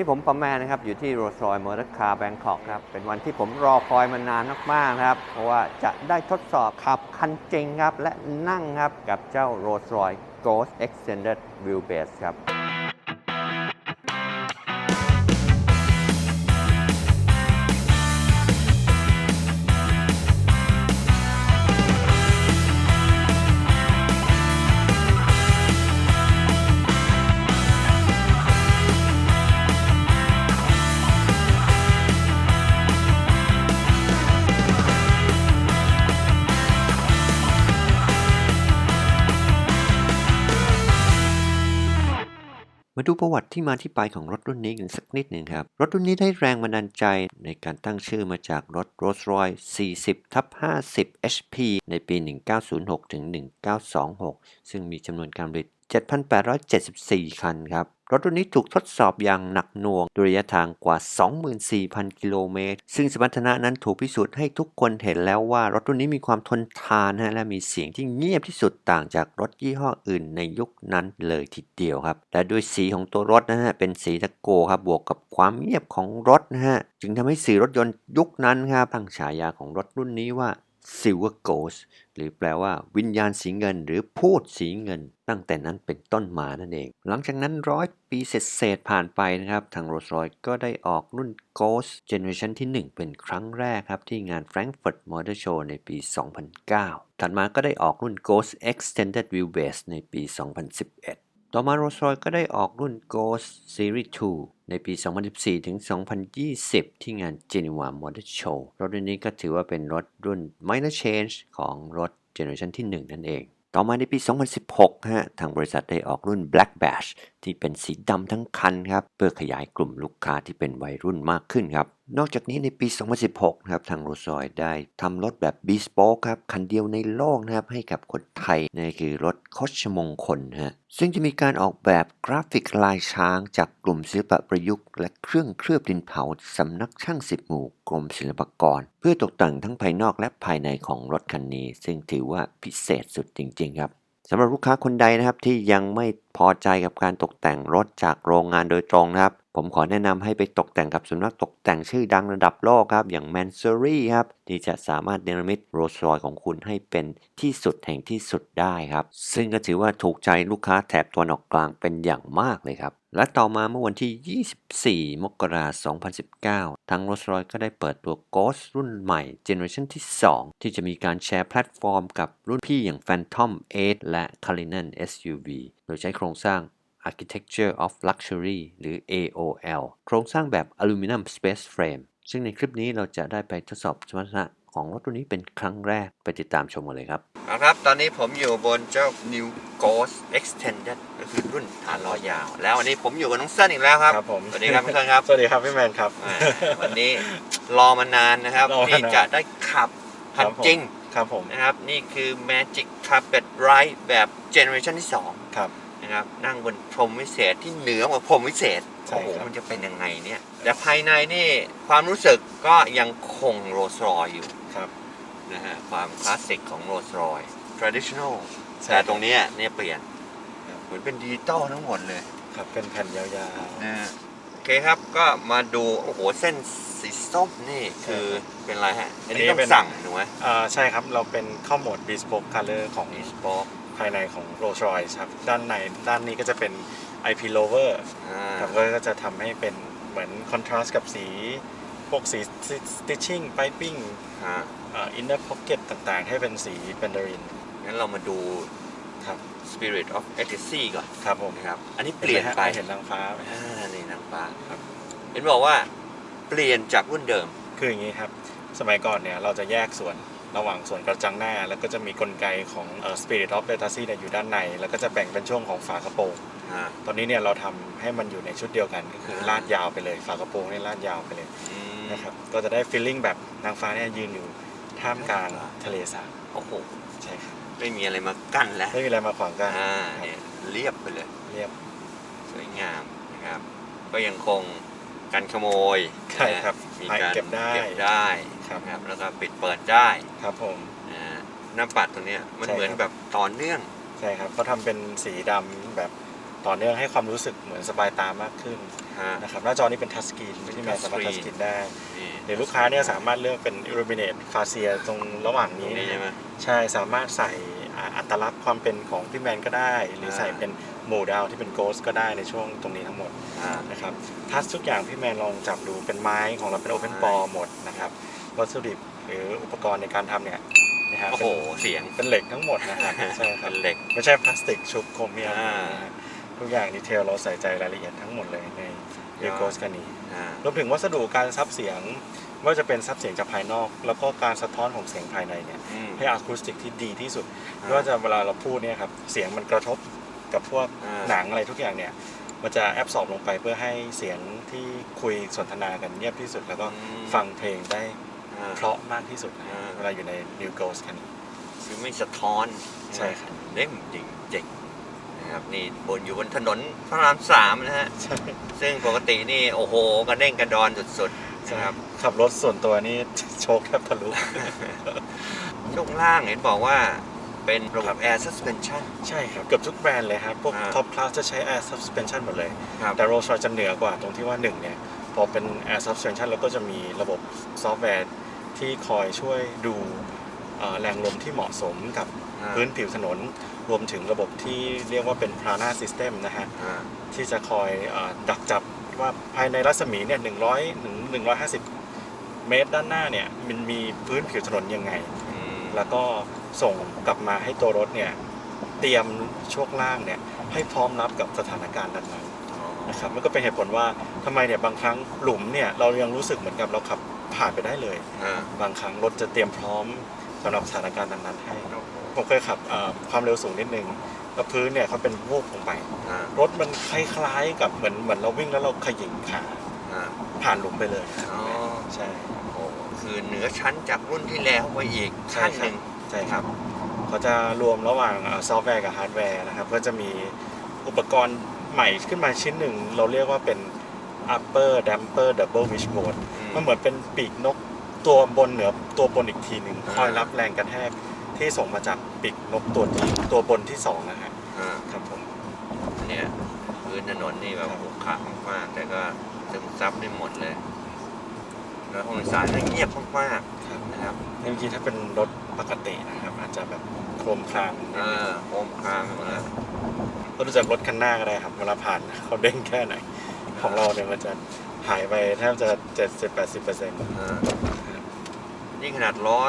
นี้ผมปอมแมนนะครับอยู่ที่โรสรอยมอเตอร์คาร์แบงคอกครับเป็นวันที่ผมรอคอยมานานมากๆครับ เพราะว่าจะได้ทดสอบขับคันจริงครับ และนั่งครับกับเจ้าโรสรอย Ghost Extended Wheelbase ครับ มาดูประวัติที่มาที่ไปของรถรุ่นนี้กันสักนิดหนึ่งครับ รถรุ่นนี้ได้แรงบันดาลใจในการตั้งชื่อมาจากรถ Rolls-Royce 40ทับ50 HP ในปี 1906ถึง1926 ซึ่งมีจำนวนการผลิต 7,874 คันครับ รถรุ่นนี้ถูกทดสอบอย่างหนักหน่วงด้วยระยะทางกว่า 24,000 กิโลเมตร ซึ่งสมรรถนะนั้นถูกพิสูจน์ให้ทุกคนเห็นแล้วว่ารถรุ่นนี้มีความทนทานนะและมีเสียงที่เงียบที่สุดต่างจากรถยี่ห้ออื่นในยุคนั้นเลยทีเดียวครับ และด้วยสีของตัวรถนะฮะเป็นสีตะโกครับบวกกับความเงียบของรถนะฮะจึงทำให้สีรถยนต์ยุคนั้นครับตั้งฉายาของรถรุ่นนี้ว่า Silver Ghost หรือแปลว่าวิญญาณสีเงิน หรือพูดสีเงิน ตั้งแต่นั้นเป็นต้นมานั่นเอง หลังจากนั้นร้อยปีเศษผ่านไปนะครับ ทาง Rolls-Royce ก็ได้ออกรุ่น Ghost Generation ที่ 1 เป็นครั้งแรกครับ ที่งาน Frankfurt Motor Show ในปี 2009 ถัดมาก็ได้ออกรุ่น Ghost Extended Wheelbase ในปี 2011 ต่อมา Rolls-Royce ก็ได้ออกรุ่น Ghost Series 2 ในปี 2014 ถึง 2020 ที่งาน Geneva Motor Show รถรุ่นนี้ก็ถือว่าเป็นรถรุ่น minor change ของรถ Generation ที่ 1 นั่นเอง ต่อมาในปี 2016 ฮะ ทางบริษัทได้ออกรุ่น Black Bash ที่เป็นสีดำทั้งคันครับเพื่อขยายกลุ่มลูกค้าที่เป็นวัยรุ่นมากขึ้นครับ นอกจากนี้ในปี 2016ครับทางโรซอยได้ทำรถแบบ Bespoke ครับคันเดียวในโลกนะครับให้กับคนไทยนั่นคือรถคชมงคลฮะซึ่งจะมีการออกแบบกราฟิกลายช้าง จากกลุ่มศิลปะประยุกต์และเครื่องเคลือบดินเผาสำนักช่างสิบหมู่กรมศิลปากร เพื่อตกแต่งทั้งภายนอกและภายในของรถคันนี้ ซึ่งถือว่าพิเศษสุดจริง ๆ ครับ สำหรับลูกค้าคนใดนะครับที่ยังไม่พอใจกับการตกแต่งรถจากโรงงานโดยตรงนะครับ ผมขอแนะนำให้ไปตกแต่งกับสำนักตกแต่งชื่อดังระดับโลกครับ อย่างแมนซอรี่ครับ ที่จะสามารถเนรมิตโรลส์รอยของคุณให้เป็นที่สุดแห่งที่สุดได้ครับ ซึ่งก็ถือว่าถูกใจลูกค้าแถบตะวันออกกลางเป็นอย่างมากเลยครับ และต่อมาเมื่อวันที่ 24 มกราคม 2019 ทาง Rolls-Royce ก็ได้เปิดตัว Ghost รุ่นใหม่ Generation ที่ 2 ที่จะมีการแชร์แพลตฟอร์มกับรุ่นพี่อย่าง Phantom 8 และ Cullinan SUV โดยใช้โครงสร้าง Architecture of Luxury หรือ AOL โครงสร้างแบบ Aluminum Space Frame ซึ่งในคลิปนี้เราจะได้ไปทดสอบสมรรถนะ ของรถตัวนี้เป็นครั้งแรกไปติดตามชมกันเลยครับเอาครับ ตอนนี้ผมอยู่บนเจ้า New Ghost Extended ก็คือรุ่นฐานล้อยาว แล้ววันนี้ผมอยู่กับน้องเส้นอีกแล้วครับครับผมสวัสดีครับเพื่อนครับสวัสดีครับพี่แมนครับอ่าวันนี้รอมานานนะครับรอมานาน ที่จะได้ขับคันครับผมจริงครับผมนะครับ นี่คือ Magic Carpet Ride แบบ Generation ที่2ครับ นะครับนั่งบนพรมวิเศษที่เหนือกว่าพรมวิเศษใช่โอ้โหครับ มันจะเป็นยังไงเนี่ย แต่ภายในนี่ความรู้สึกก็ยังคงโรสรอยอยู่ครับ นะฮะความคลาสสิกของโรสรอย traditional ใช่แต่ตรงเนี้ยเนี่ยเปลี่ยน ครับ เหมือนเป็นดิจิตอลทั้งหมดเลยครับเป็นแผ่นยาวนะฮะโอเคครับก็มาดู โอ้โห เส้นสีส้มนี่คือเป็นอะไรฮะ อันนี้ต้องสั่งถูกไหมๆอ่าใช่ครับ เราเป็นเข้าโหมด bespoke color ของมีสป็อกภายในของ Rolls Royce ครับ ด้านในด้านนี้ก็จะเป็น IP lower อ่าครับก็จะทำให้เป็นเหมือนคอนทราสต์กับสี พวกสี stitching piping ฮะ อ่า inner pocket ต่างๆ ให้เป็นสีเป็นดารินงั้นเรามาดูครับ Spirit of Ecstasy ก่อนครับผมนะครับ อันนี้เปลี่ยนไปเห็นนางฟ้าไหมอ่านี่นางฟ้าครับเห็นบอกว่าเปลี่ยนจากรุ่นเดิม คืออย่างนี้ครับ สมัยก่อนเนี่ยเราจะแยกส่วนระหว่างส่วนกระจังหน้า แล้วก็จะมีกลไกของเอ่อ Spirit of Fantasy เนี่ยอยู่ด้านใน แล้วก็จะแบ่งเป็นช่วงของฝากระโปรงฮะตอนนี้เนี่ยเราทำให้มันอยู่ในชุดเดียวกันก็คือลาดยาวไปเลย ฝากระโปรงเนี่ยลาดยาวไปเลยอืมนะครับก็จะได้ฟีลลิ่งแบบนางฟ้าเนี่ยยืนอยู่ ท่ามกลางทะเลสาบโอ้โหใช่ครับไม่มีอะไรมากั้นแล้วไม่มีอะไรมาขวางกั้นอ่าครับเนี่ยเรียบไปเลยเรียบสวยงามนะครับ ก็ยังคงกันขโมยใช่ครับนะมีให้การเก็บได้เก็บได้ครับนะครับแล้วก็ปิดเปิดได้ครับผมนะหน้าปัดตรงเนี้ยมันใช่เหมือนครับแบบต่อเนื่องใช่ครับเขาทำเป็นสีดำแบบ ต่อเนื่องให้ความรู้สึกเหมือนสบายตามากขึ้นฮะ นะครับหน้าจอนี้เป็นทัชสกรีนที่แมนสามารถทัชสกรีนได้นี่หรือลูกค้าเนี่ยสามารถเลือกเป็น illuminate fascia ตรงระหว่างตรนี้ งนี้ใช่ไหม ใช่สามารถใส่อ่าอัตลักษณ์ความเป็นของพี่แมนก็ได้ หรืออ่าใส่เป็นโหมดดาวที่เป็นโกสก็ได้ในช่วงตรงนี้ทั้งหมดอ่า นะครับทัชทุกอย่างพี่แมนลองจับดูเป็นไม้ของเราเป็นโอเพนไม้ ปอหมดนะครับวัสดุดิบหรืออุปกรณ์ในการทำเนี่ยนะฮะโอ้โหเสียงเป็นเป็นเหล็กทั้งหมดนะครับใช่ครัเป็บนเหล็ก ไม่ใช่พลาสติกชุบโครเมียมอ่า นะฮะ ทุกอย่างดีเทลเราใส่ใจรายละเอียดทั้งหมดเลยในยยูอดโกสกันนี้อ่ารวมถึงวัสดุการซับเสียงไม่ว่าจะเป็นซับเสียงจากภายนอก แล้วก็การสะท้อนของเสียงภายในเนี่ยอืมให้อะคูสติกที่ดีที่สุดอ่าไม่ว่าจะเวลาเราพูดเนี่ยครับเสียงมันกระทบกับพวกอ่าหนังอะไรทุกอย่างเนี่ยมันจะแอบสอบลงไปเพื่อให้เสียงที่คุยสนทนากันเงียบที่สุด แล้วก็อืมฟังเพลงได้อ่าเพราะมากที่สุดนะอ่าเวลาอยู่ใน New Ghost กันคือไม่สะท้อนใช่ครับเล่มจริงเจ๋ง นะครับนี่บนอยู่บนถนนพระรามสามนะฮะใช่ซึ่งปกตินี่โอ้โหกระเด้งกระดอนสุดๆใช่นะคครัรับบขับรถส่วนตัวนี่โชคแทบทะลุช่วงล่างเห็นบอกว่าเป็นระบบ air suspension ใช่ครับ เกือบทุกแบรนด์เลยครับ พวกอ่าท็อปคลาสจะใช้ Air Suspension หมดเลย ครับ แต่ Rolls Royce จะเหนือกว่าตรงที่ว่าหนึ่งเนี่ย พอเป็น Air Suspension แล้วก็จะมีระบบซอฟต์แวร์ที่คอยช่วยดูเอ่อ แรงลมที่เหมาะสมกับอ่าพื้นผิวถนน รวมถึงระบบที่เรียกว่าเป็น Prana System นะฮะอ่าที่จะคอยเออดักจับว่าภายในรัศมีเนี่ย100ถึง150เมตรด้านหน้าเนี่ยมันมีพื้นผิวถนนยังไงอืมแล้วก็ส่งกลับมาให้ตัวรถเนี่ยเตรียมช่วงล่างเนี่ยให้พร้อมรับกับสถานการณ์นั้นๆนะครับมันก็เป็นเหตุผลว่าทำไมเนี่ยบางครั้งหลุมเนี่ยเรายังรู้สึกเหมือนกับเราขับผ่านไปได้เลยอ่าบางครั้งรถจะเตรียมพร้อม สำหรับสถานการณ์นั้นๆให้ผมเคยขับเอ่อความเร็วสูงนิดนึงแล้วพื้นเนี่ยเขาเป็นวูบลงไปอ่ารถมันคล้ายๆกับเหมือนเหมือนเราวิ่งแล้วเราขยิงขาอ่าผ่านหลุมไปเลยครับอ๋อใช่โอ้คือเหนือชั้นจากรุ่นที่แล้วไปอีกขั้นหนึ่งใช่ครับเขาจะรวมระหว่างซอฟต์แวร์กับฮาร์ดแวร์นะครับ ก็จะมีอุปกรณ์ใหม่ขึ้นมาชิ้นหนึ่ง เราเรียกว่าเป็น upper damper double wishbone อืมมันเหมือนเป็นปีกนก ตัวบนเหนือตัวบนอีกทีหนึ่งอ่าคอยรับแรงกระแทกที่ส่งมาจากปีกนกตัวที่ตัวบนที่สองนะฮะอ่าครับผม เนี่ยพื้นถนนนี่แบบขรุขระมากๆแต่ก็ซึมซับได้หมดเลย แล้วห้องโดยสารนี่เงียบมากครับ ๆนะครับเมื่อกี้ถ้าเป็นรถปกตินะครับ อาจจะแบบโครมครามนิดเอนึงอโอมค้างหมดแล้วก็ดูจากรถคันหน้าก็ได้ครับเวลาผ่านเขาเด้งแค่ไหน ของเราเนี่ยมันจะหายไปแทบจะเจ็ดสิบแปดสิบเปอร์เซ็นต์ เออ นี่ขนาดล้อ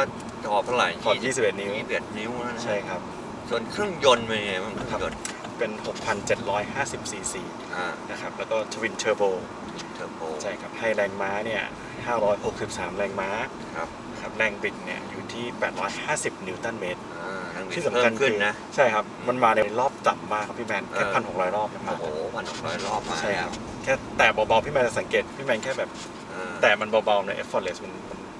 จอเท่าไหร่ขอบ21นิ้วยี่สิบเอ็ดนิ้วแล้วนะใช่ครับ ส่วนเครื่องยนต์เป็นไงบ้างเครื่องยนต์เป็น 6,750 ซีซีอ่านะครับ แล้วก็ทวินเทอร์โบเทอร์โบ ใช่ครับ ให้แรงม้าเนี่ย 563 แรงม้าครับ ครับแรงบิดเนี่ย อยู่ที่ 850 นิวตันเมตร อ่าทั้งมีที่เพิ่สำคัญมขึ้นคือนะ ใช่ครับ มันมาในรอบต่ำมากครับพี่แมน แค่เออ พันหกร้อยรอบนะคโอ้รับโหพันหกร้อยรอบมาใช่แล้ควรับ แค่แต่เบาๆ พี่แมนจะสังเกต พี่แมนแค่แบบเออแต่มันเบาๆใน effortless มัน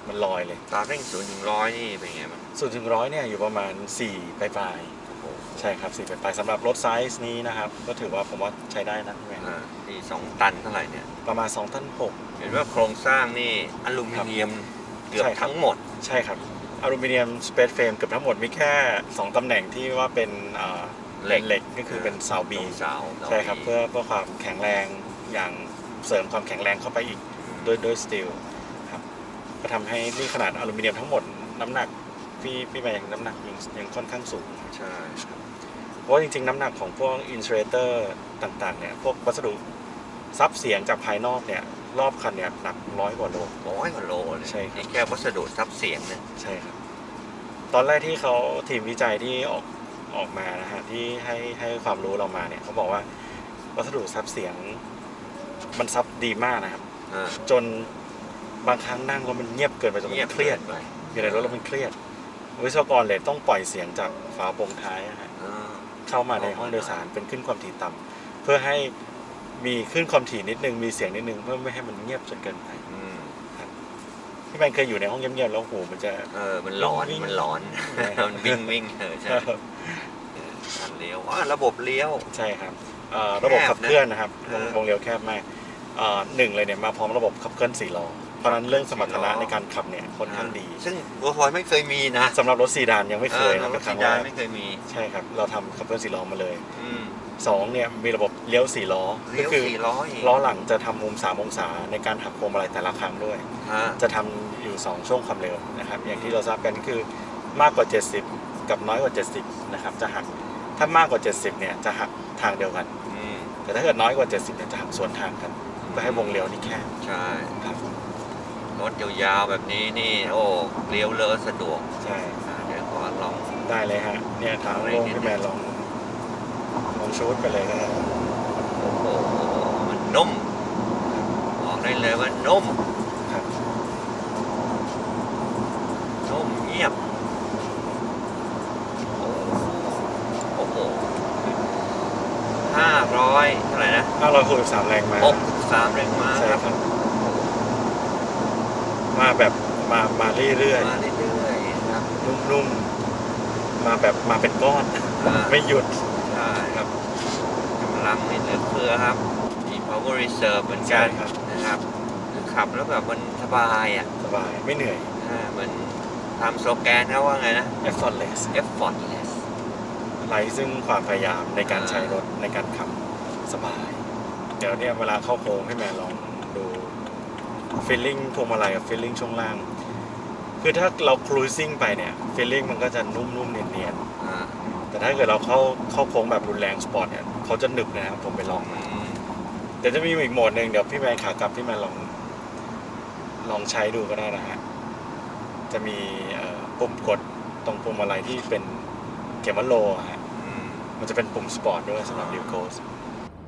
มันมันลอยเลย ตาเร่งศูนย์ถึงร้อยนี่เป็นไงบ้างศูนย์ถึงร้อยเนี่ยอยู่ประมาณ 4 ปลายโอ้โหๆใช่ครับ4ปลายๆสำหรับรถไซส์นี้นะครับ ก็ถือว่าผมว่าใช้ได้นะพี่แมนอ่านี่สองตันเท่าไหร่เนี่ย ประมาณ2ตันหกเห็นว่าโครงสร้างนี่อลูมิเนียมเกือบใช่ครับทั้งหมดใช่ครับอลูมิเนียมสเปซเฟรมเกือบทั้งหมดมีแค่ 2ตำแหน่งที่ว่าเป็นเอ่อเหล็ก เหล็กก็คือเป็นเสาบีตรงเสาเสาใช่ครับบีเพื่อเพื่อความแข็งแรงอย่างเสริมความแข็งแรงเข้าไปอีกด้วยด้วยสตีลครับ ก็ทำให้นี่ขนาดอลูมิเนียมทั้งหมดน้ำหนักพี่พี่แมนยังน้ำหนักยังยังค่อนข้างสูงใช่ครับเพราะว่าจริงๆ น้ำหนักของพวกอิน u l เตอร์ต่างๆเนี่ยพวกวัสดุซับเสียงจากภายนอกเนี่ยรอบคันเนี่ยหนักร้อยกว่าโลร้อยกว่าโลเลยใช่ครับนี่แค่วัสดุซับเสียงเนี่ยใช่ครับ ตอนแรกที่เขาทีมวิจัยที่ออกออกมานะฮะที่ให้ให้ความรู้เรามาเนี่ยเขาบอกว่าวัสดุซับเสียงมันซับดีมากนะครับอ่าจน บางครั้งนั่งแล้วมันเงียบเกินไปจนมันเครียดไปอยู่ในรถแล้วมันเครียด วิศวกรเลยต้องปล่อยเสียงจากฝาโปร่งท้ายนะฮะอ่าเข้ามาในห้องโดยสารเป็นขึ้นความถี่ต่ำเพื่อให้มีขึ้นความถี่นิดนึงมีเสียงนิดนึงเพื่อไม่ให้มันเงียบจนเกินไปอืมพี่แมนเคยอยู่ในห้องเงียบๆแล้วหูมันจะเออมันร้อนวิ่งมันร้อนใช่มันวิ่งวิ่งเออใช่การเลี้ยวอ่าระบบเลี้ยวใช่ครับเอ่อระบบขับเคลื่อนนะครับวงเออวงเลี้ยวแคบมากเอ่อหนึ่งเลยเนี่ยมาพร้อมระบบขับเคลื่อนสี่ล้อ เพราะฉะนั้นเรื่องสมรรถนะสี่ล้อในการขับเนี่ยค่อนข้างดี ซึ่งบัวฟอยไม่เคยมีนะสำหรับรถซีดานยังไม่เคยออนะรเป็ถนคสีรั้งแรดากไม่เคยมีใช่ครับเราทำขับเคลื่อนสี่ล้อมาเลยอืมสองเนี่ยมีระบบเลี้ยวสี่ล้อเลี้ยวก็คือสี่ล้ออีกล้อหลังจะทำมุมสามองศาในการหักพวงมาลัยแต่ละครั้งด้วยฮะจะทำอยู่ 2 ช่วงความเร็วนะครับ อย่างที่เราทราบกันคือมากกว่า 70 กับน้อยกว่า 70 นะครับ จะหักถ้ามากกว่า 70 เนี่ยจะหักทางเดียวกันอืมแต่ถ้าเกิดน้อยกว่า 70 เนี่ยจะหักสวนทางกันเพื่อให้วงเลี้ยวนี่แคบใช่ครับ รถยาวๆแบบนี้นี่โอ้เลี้ยวเลอะสะดวกใช่อ่าเดี๋ยวขอลองได้เลยฮะเนี่ยทางโล่งพี่แมนลองลองชูดไปเลยก็ได้โอ้โหมันนุ่มบอกได้เลยว่านุ่มครับนุ่มเงียบโอ้โหห้าร้อยเท่าไหร่นะ563แรงม้าหกสามแรงม้าใช่ครับครับ มาแบบมามาเรื่อยมาเรื่อยๆนะครับๆนุ่มๆมาแบบมาเป็นก้อน อ่าไม่หยุดใช่ครับกำลังนี่เหลือเฟือครับ มี power reserve เหมือนกันใช่ครับนะครับคือขับแล้วแบบมันสบายอะสบายไม่เหนื่อย อ่ามันทำสโลแกนเขาว่าไงนะ effortless effortless ไร้ซึ่งความพยายามในการใช้รถในการขับสบาย เดี๋ยวเนี่ยเวลาเข้าโค้งให้แม่ลองดู ฟีลลิ่งพวงมาลัยกับฟีลลิ่งช่วงล่าง คือถ้าเรา cruising ไปเนี่ยฟีลลิ่งมันก็จะนุ่มๆเนียนอ่าๆแต่ถ้าเกิดเราเข้าเข้าโค้งแบบรุนแรงสปอร์ตเนี่ยเขาจะหนึบนะครับผมไปลองมาอืมเดี๋ยวจะมีอีกโหมดหนึ่งเดี๋ยวพี่แมนขากลับพี่แมนลอง ลองใช้ดูก็ได้นะฮะจะมีเอ่อปุ่มกดตรงพวงมาลัยที่เป็นเขียนว่าโลอะฮะอืมมันจะเป็นปุ่มสปอร์ตด้วยสำหรับดิวโกส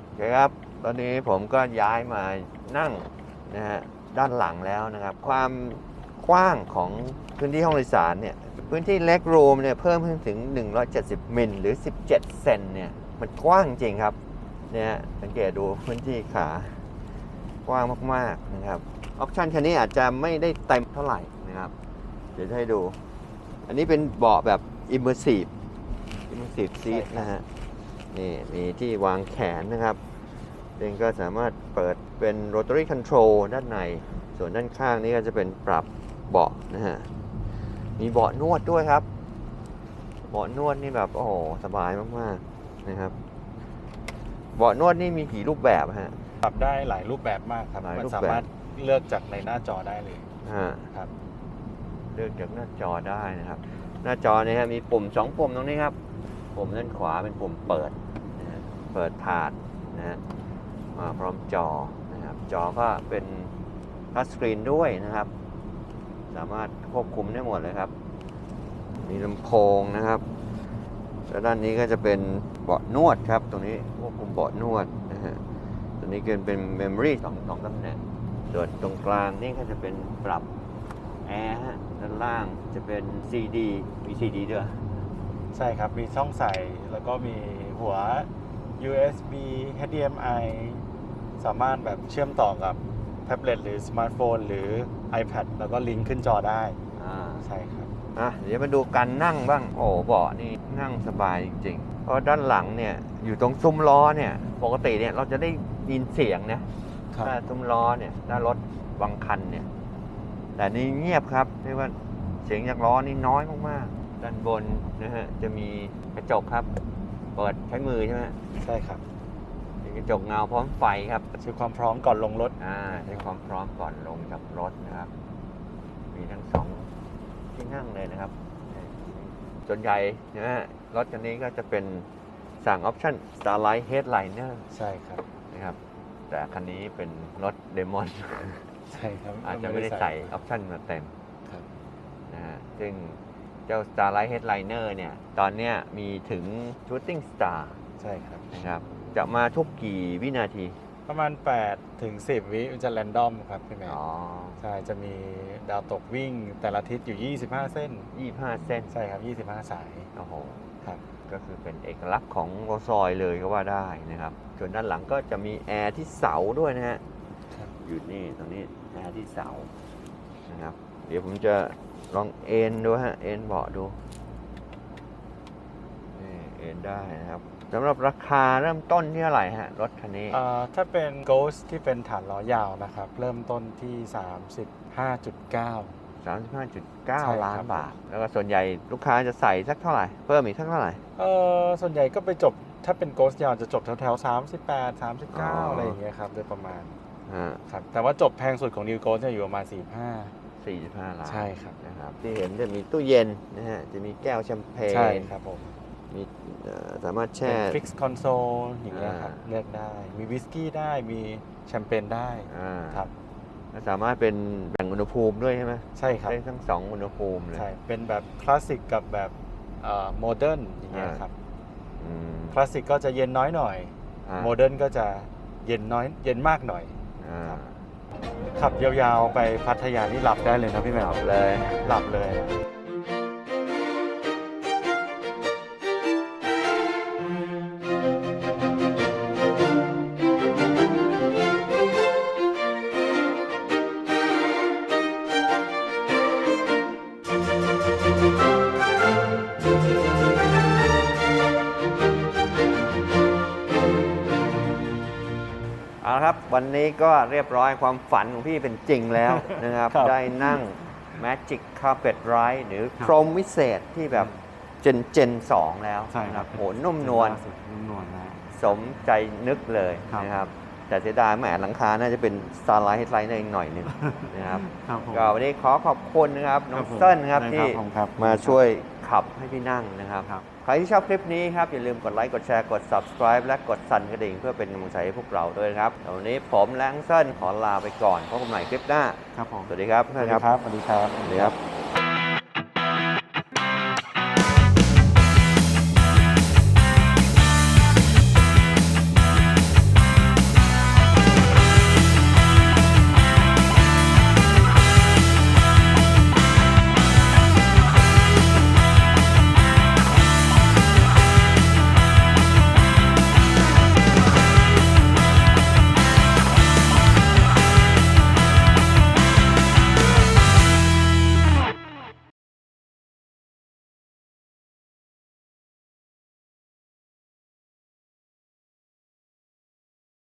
โอเคครับ ตอนนี้ผมก็ย้ายมานั่งนะฮะ ด้านหลังแล้วนะครับ ความกว้างของพื้นที่ห้องโดยสารเนี่ยพื้นที่เล็กรูมเนี่ยเพิ่มขึ้นถึง 170 มิลหรือ 17 เซนเนี่ยมันกว้างจริงครับเนี่ยสังเกตดูพื้นที่ขากว้างมากๆนะครับออปชันคันนี้อาจจะไม่ได้เต็มเท่าไหร่นะครับ เดี๋ยวจะให้ดู อันนี้เป็นเบาะแบบ immersive immersive seat นะฮะนี่มีที่วางแขนนะครับ เองก็สามารถเปิดเป็น rotary control ด้านใน ส่วนด้านข้างนี้ก็จะเป็นปรับเบาะนะฮะ มีเบาะนวดด้วยครับ เบาะนวดนี่แบบโอ้โหสบายมากๆนะครับ เบาะนวดนี่มีกี่รูปแบบฮะ ปรับได้หลายรูปแบบมากครับ หลายมันรูปแบบ สามารถเลือกจากในหน้าจอได้เลยฮะ ครับ เลือกจากหน้าจอได้นะครับ หน้าจอเนี่ยฮะมีปุ่มสองปุ่มตรงนี้ครับ ปุ่มด้านขวาเป็นปุ่มเปิดนะฮะเปิดถาดนะฮะมา พร้อมจอนะครับจอก็เป็นทัชสกรีนด้วยนะครับ สามารถควบคุมได้หมดเลยครับ มีลำโพงนะครับแล้วด้านนี้ก็จะเป็นเบาะนวดครับ ตรงนี้ควบคุมเบาะนวดนะฮะตัวนี้เก็เป็นเมมโมรีสองสองตำแหน่งส่วนตรงกลางนี่ก็จะเป็นปรับแอร์ฮะด้านล่างจะเป็น CD มี CD ด้วยใช่ครับ มีช่องใส่แล้วก็มีหัว USB HDMI สามารถแบบเชื่อมต่อกับแท็บเล็ตหรือสมาร์ทโฟนหรือ iPad แล้วก็ลิงก์ขึ้นจอได้อ่าใช่ครับ อะเดี๋ยวมาดูการนั่งบ้าง โอ้เบาะนี่นั่งสบายจริงๆ เพราะด้านหลังเนี่ยอยู่ตรงซุ้มล้อเนี่ย ปกติเนี่ยเราจะได้ยินเสียงนะถ้าซุ้มล้อเนี่ยหน้ารถบางคันเนี่ย แต่นี่เงียบครับเรียกว่าเสียงจากล้อนี่น้อยมากๆด้านบนนะฮะจะมีกระจกครับ เปิดใช้มือใช่ไหมใช่ครับมี กระจกเงาพร้อมไฟครับเช็คความพร้อมก่อนลงรถ อ่าใช้ความพร้อมก่อนลงจากรถนะครับ มีทั้งสองที่นั่งเลยนะครับส่วนใหญ่นะฮะรถคันนี้ก็จะเป็นสั่งออปชั่น Starlight Headliner ใช่ครับนะครับ แต่คันนี้เป็นรถเดมอนใช่ครับ อาจจะไม่ได้ใส่ออปชั่นมาเต็มครับนะฮะซึ่งเจ้า Starlight Headliner เนี่ย ตอนเนี้ยมีถึง Shooting Star ใช่ครับนะครับ จะมาทุกกี่วินาที ประมาณ8ถึง10 วิมันจะแรนดอมครับพี่แมนอ๋อใช่จะมีดาวตกวิ่งแต่ละทิศอยู่ 25 เส้น25เส้นใช่ครับ 25 สาย โอ้โหครับ ก็คือเป็นเอกลักษณ์ของโรซอยเลยก็ว่าได้นะครับส่วนด้านหลังก็จะมีแอร์ที่เสาด้วยนะฮะครับ อยู่นี่ตรงนี้แอร์ที่เสานะครับ เดี๋ยวผมจะลองเอ็นดูฮะเอ็นเบาะดูนี่เอ็นได้นะครับสำหรับราคาเริ่มต้นที่เท่าไหร่ฮะรถคันนี้เอ่อถ้าเป็น Ghost ที่เป็นฐานล้อยาวนะครับ เริ่มต้นที่ 35.9 35.9 ล้านบาท แล้วก็ส่วนใหญ่ลูกค้าจะใส่สักเท่าไหร่ เพิ่มอีกสักเท่าไหร่ เออส่วนใหญ่ก็ไปจบถ้าเป็นโกสยาวจะจบแถวๆ38อ๋อ39 อะไรอย่างเงี้ยครับโดยประมาณฮะครับแต่ว่าจบแพงสุดของนิวโกสจะอยู่ประมาณ 45 45 ล้านใช่ครับนะครับที่เห็นจะมีตู้เย็นนะฮะจะมีแก้วแชมเปญใช่ครับผม มีเอ่อสามารถเป็แช่นฟิกซ์คอนโซลอย่างเงี้ยครับอ่า เลือกได้มีวิสกี้ได้มีแชมเปญได้อ่าครับแล้วสามารถเป็นแบ่งอุณหภูมิด้วยใช่ไหมใช่ครับ ได้ทั้งสองอุณหภูมิเลย ใช่ เป็นแบบคลาสสิกกับแบบโมเดิร์นอย่างเงี้ยอ่า ครับ อืมคลาสสิกก็จะเย็นน้อยหน่อย อ่าโมเดิร์นก็จะเย็นน้อย เย็นมากหน่อย อ่าขับยาวๆไปพัทยานี่หลับได้เลยนะพี่แมว เลย หลับเลย วันนี้ก็เรียบร้อยความฝันของพี่เป็นจริงแล้วนะครับ ครับ ได้นั่ง Magic Carpet Ride หรือครับพรมวิเศษที่แบบเจนเจนสองแล้วใช่ครับโหนุ่มนวลนุ่มนวลนะ สมใจนึกเลยครับ นะครับ แต่เสียดายแหมหลังคาน่าจะเป็น Starlight Headlight อีกหน่อยหนึ่งนะครับ ครับผมก็วันนี้ขอขอบคุณนะครับน้องครับผมเส้นครับได้ที่ครับผมครับมาช่วย ขับให้พี่นั่งนะครับครับ ใครที่ชอบคลิปนี้ครับ อย่าลืมกดไลค์กดแชร์กด subscribe และกดสั่นกระดิ่งเพื่อเป็นกำลังใจให้พวกเราด้วยนะครับแต่วันนี้ผมและน้องเส้นขอลาไปก่อนพบกันใหม่คลิปหน้า ครับผม สวัสดีครับสวัสดีครับ สวัสดีครับ สวัสดีครับ